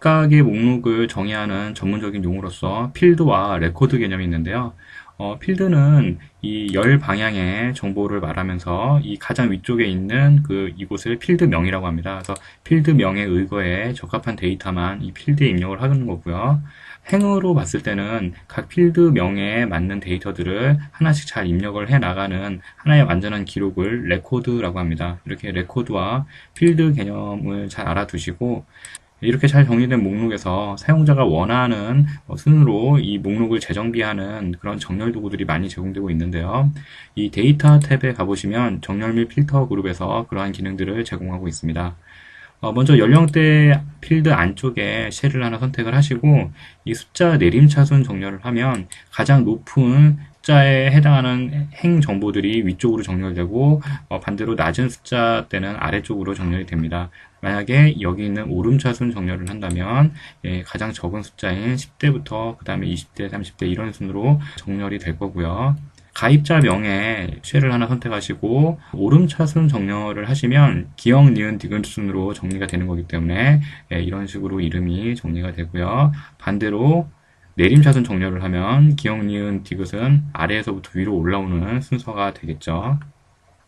각각의 목록을 정의하는 전문적인 용어로서 필드와 레코드 개념이 있는데요. 어, 필드는 이 열 방향의 정보를 말하면서 이 가장 위쪽에 있는 그 이곳을 필드명이라고 합니다. 그래서 필드명에 의거해 적합한 데이터만 이 필드에 입력을 하는 거고요. 행으로 봤을 때는 각 필드명에 맞는 데이터들을 하나씩 잘 입력을 해 나가는 하나의 완전한 기록을 레코드라고 합니다. 이렇게 레코드와 필드 개념을 잘 알아두시고 이렇게 잘 정리된 목록에서 사용자가 원하는 어, 순으로 이 목록을 재정비하는 그런 정렬 도구들이 많이 제공되고 있는데요. 이 데이터 탭에 가보시면 정렬 및 필터 그룹에서 그러한 기능들을 제공하고 있습니다. 어, 먼저 연령대 필드 안쪽에 쉘을 하나 선택을 하시고 이 숫자 내림차순 정렬을 하면 가장 높은 숫자에 해당하는 행 정보들이 위쪽으로 정렬되고 어, 반대로 낮은 숫자 때는 아래쪽으로 정렬이 됩니다. 만약에 여기 있는 오름차순 정렬을 한다면 예, 가장 적은 숫자인 10대부터 그 다음에 20대, 30대 이런 순으로 정렬이 될 거고요. 가입자 명에 쉘을 하나 선택하시고 오름차순 정렬을 하시면 기억, 니은, 디귿 순으로 정리가 되는 거기 때문에 예, 이런 식으로 이름이 정리가 되고요. 반대로 내림차순 정렬을 하면 기억, 니은, 디귿은 아래에서부터 위로 올라오는 순서가 되겠죠.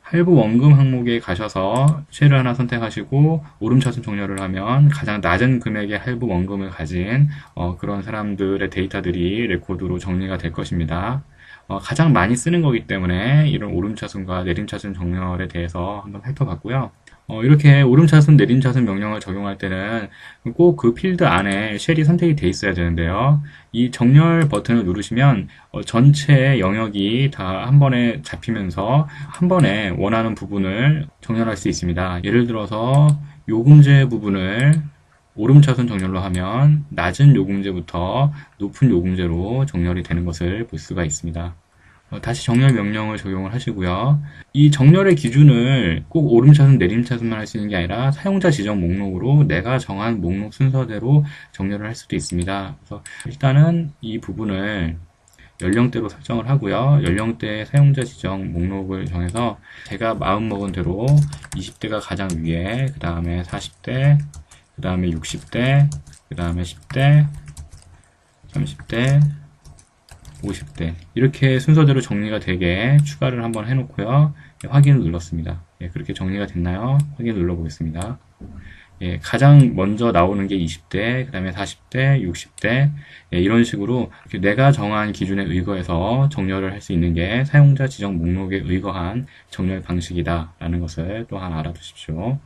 할부 원금 항목에 가셔서 쉘을 하나 선택하시고 오름차순 정렬을 하면 가장 낮은 금액의 할부 원금을 가진 어, 그런 사람들의 데이터들이 레코드로 정리가 될 것입니다. 어, 가장 많이 쓰는 거기 때문에 이런 오름차순과 내림차순 정렬에 대해서 한번 살펴봤고요. 어, 이렇게 오름차순, 내림차순 명령을 적용할 때는 꼭 그 필드 안에 쉘이 선택이 돼 있어야 되는데요. 이 정렬 버튼을 누르시면 어, 전체 영역이 다 한 번에 잡히면서 한 번에 원하는 부분을 정렬할 수 있습니다. 예를 들어서 요금제 부분을 오름차순 정렬로 하면 낮은 요금제부터 높은 요금제로 정렬이 되는 것을 볼 수가 있습니다. 어, 다시 정렬 명령을 적용을 하시고요. 이 정렬의 기준을 꼭 오름차순, 내림차순만 할 수 있는 게 아니라 사용자 지정 목록으로 내가 정한 목록 순서대로 정렬을 할 수도 있습니다. 그래서 일단은 이 부분을 연령대로 설정을 하고요. 연령대 사용자 지정 목록을 정해서 제가 마음먹은 대로 20대가 가장 위에, 그 다음에 40대, 그 다음에 60대, 그 다음에 10대, 30대, 50대 이렇게 순서대로 정리가 되게 추가를 한번 해놓고요. 예, 확인을 눌렀습니다. 예, 그렇게 정리가 됐나요? 확인 눌러보겠습니다. 예, 가장 먼저 나오는 게 20대, 그 다음에 40대, 60대 예, 이런 식으로 내가 정한 기준에 의거해서 정렬을 할 수 있는 게 사용자 지정 목록에 의거한 정렬 방식이다 라는 것을 또한 알아두십시오.